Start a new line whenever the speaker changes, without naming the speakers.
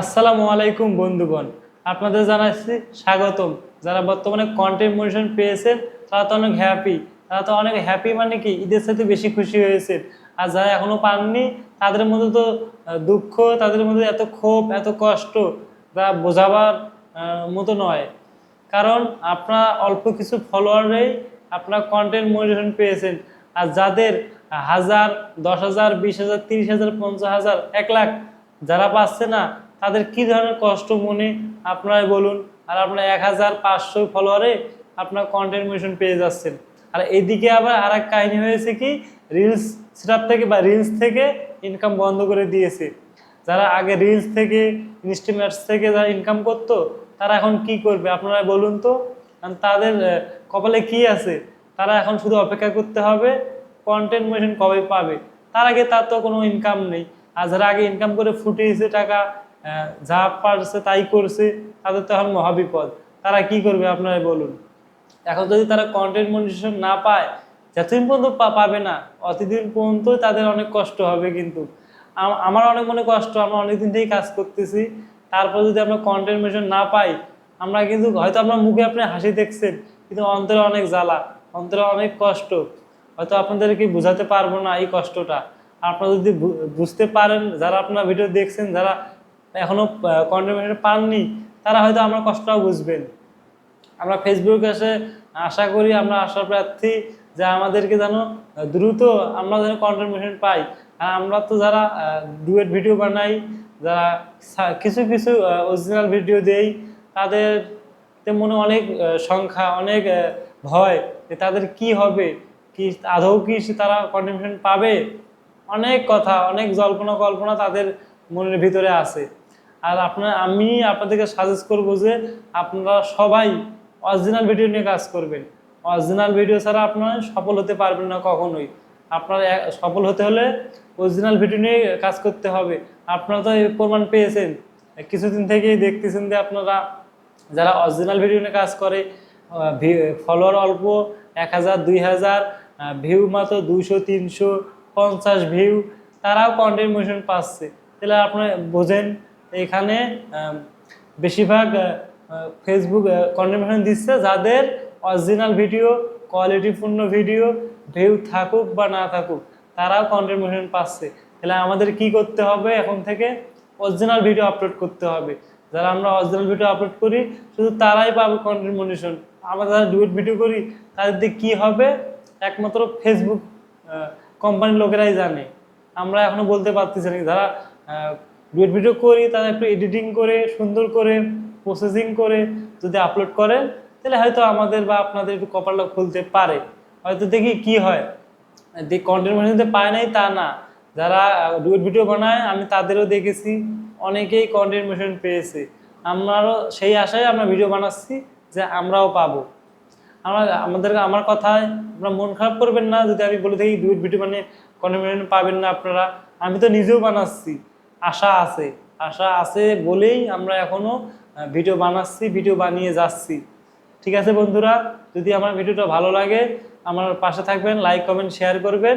আসসালামু আলাইকুম বন্ধুগণ। আপনাদের জানাচ্ছি স্বাগতম। যারা বর্তমানে কন্টেন্ট মোশন পেয়েছেন, তারা তো অনেক হ্যাপি তারা তো অনেক হ্যাপি মানে কি, ঈদের সাথে বেশি খুশি হয়েছে। আর যারা এখনও পাননি, তাদের মধ্যে তো দুঃখ, তাদের মধ্যে এত ক্ষোভ, এত কষ্ট যা বোঝাবার মতো নয়। কারণ আপনার অল্প কিছু ফলোয়ারেই আপনার কন্টেন্ট মোটিভেশন পেয়েছেন। আর যাদের হাজার, দশ হাজার, বিশ হাজার, তিরিশ হাজার, পঞ্চাশ হাজার, এক লাখ যারা পাচ্ছে না তাদের কি ধরনের কষ্ট মনে? আপনারাই বলুন। আর আপনার এক হাজার পাঁচশো ফলোয়ারে আপনার কন্টেন্ট মোটিভেশন পেয়ে যাচ্ছেন। আর এদিকে আবার আর এক কাহিনী হয়েছে কি রিলস সেটার থেকে বা রিলস থেকে ইনকাম বন্ধ করে দিয়েছে। যারা আগে রিলস থেকে ইনস্টিমেটস থেকে যারা ইনকাম করতো, তারা এখন কি করবে? আপনারা বলুন তো। তাদের কপালে কি আছে? তারা এখন শুধু অপেক্ষা করতে হবে কন্টেন্ট মেশিন কবে পাবে? তার আগে তার তো কোনো ইনকাম নেই। আর যারা আগে ইনকাম করে ফুটিয়েছে টাকা যা পারছে তাই করছে, তাদের তো এখন মহাবিপদ। তারা কি করবে আপনারা বলুন। এখন যদি তারা কন্টেন্ট মনিটেশন না পায়, যতদিন পর্যন্ত পাবে না, অতদিন পর্যন্ত তাদের অনেক কষ্ট হবে কিন্তু। আমার অনেক মনে কষ্ট, আমরা অনেকদিন থেকেই কাজ করতেছি। তারপর যদি আমরা কন্টেন্ট মনিটেশন না পাই, আমরা কিন্তু হয়তো আপনার মুখে আপনি হাসি দেখছেন, কিন্তু অন্তরে অনেক জ্বালা, অন্তরে অনেক কষ্ট। হয়তো আপনাদেরকে বোঝাতে পারব না এই কষ্টটা। আপনারা যদি বুঝতে পারেন, যারা আপনার ভিডিও দেখছেন, যারা এখনও কন্টেন্ট পাননি। তারা হয়তো আমার কষ্টটাও বুঝবেন। আমরা ফেসবুক এসে আশা করি আমরা আশা প্রার্থী যে আমাদেরকে যেন দ্রুত আমরা যেন কন্ট্রিবিউশন পাই। আর আমরা তো যারা ডুয়েট ভিডিও বানাই, যারা কিছু কিছু অরিজিনাল ভিডিও দেই তাদের মনে অনেক সংখ্যা, অনেক ভয় যে তাদের কি হবে, কি আদৌ কি তারা কন্ট্রিবিউশন পাবে? অনেক কথা, অনেক জল্পনা কল্পনা তাদের মনের ভিতরে আছে। আর আপনার, আমি আপনাদেরকে সাজেস্ট করব যে আপনারা সবাই অরিজিনাল ভিডিও নিয়ে কাজ করবেন। অরিজিনাল ভিডিও ছাড়া আপনারা সফল হতে পারবেন না কখনোই। আপনার সফল হতে হলে অরিজিনাল ভিডিও নিয়ে কাজ করতে হবে। আপনারা তো প্রমাণ পেয়েছেন। কিছুদিন থেকেই দেখতেছেন যে আপনারা যারা অরিজিনাল ভিডিও নিয়ে কাজ করে ফলোয়ার অল্প এক হাজার, দুই হাজার ভিউ মাত্র দুইশো, তিনশো, পঞ্চাশ ভিউ তারাও কন্টেন্ট মোশন পাচ্ছে। তাহলে আপনি বোঝেন এখানে বেশিরভাগ ফেসবুক কন্টেন্ট দিচ্ছে যাদের অরিজিনাল ভিডিও কোয়ালিটিপূর্ণ ভিডিও ভিউ থাকুক বা না থাকুক, তারাও কন্টেন্ট পাচ্ছে। তাহলে আমাদের কি করতে হবে? এখন থেকে অরিজিনাল ভিডিও আপলোড করতে হবে। যারা আমরা অরিজিনাল ভিডিও আপলোড করি, শুধু তারাই পাবে কন্টেন্ট আমরা যারা ডুয়েট ভিডিও করি, তাদের দিয়ে কী হবে? একমাত্র ফেসবুক কোম্পানির লোকেরাই জানে। আমরা এখনও বলতে পারতেছি না। যারা ডুয়েট ভিডিও করি তারা একটু এডিটিং করে, সুন্দর করে প্রসেসিং করে যদি আপলোড করেন তাহলে হয়তো আমাদের বা আপনাদের একটু কপালটা খুলতে পারে। হয়তো দেখি কি হয়। যে কন্টেন্ট মনিশনতে পায় নাই, তা না। যারা ডুয়েট ভিডিও বানায়, আমি তাদেরও দেখেছি। অনেকেই কন্টেন্ট মোশন পেয়েছে। আমারও সেই আশায় আমরা ভিডিও বানাচ্ছি যে আমরাও পাবো। আমরা, আমাদের, আমার কথায় আপনারা মন খারাপ করবেন না। যদি আমি বলে থাকি ডুয়েট ভিডিও মানে কন্টেন্ট মোশন পাবেন না আপনারা, আমি তো নিজেও বানাচ্ছি। আশা আছে। আশা আছে বলেই আমরা এখনও ভিডিও বানাচ্ছি ভিডিও বানিয়ে যাচ্ছি। ঠিক আছে বন্ধুরা? যদি আমার ভিডিওটা ভালো লাগে, আমার পাশে থাকবেন লাইক কমেন্ট শেয়ার করবেন।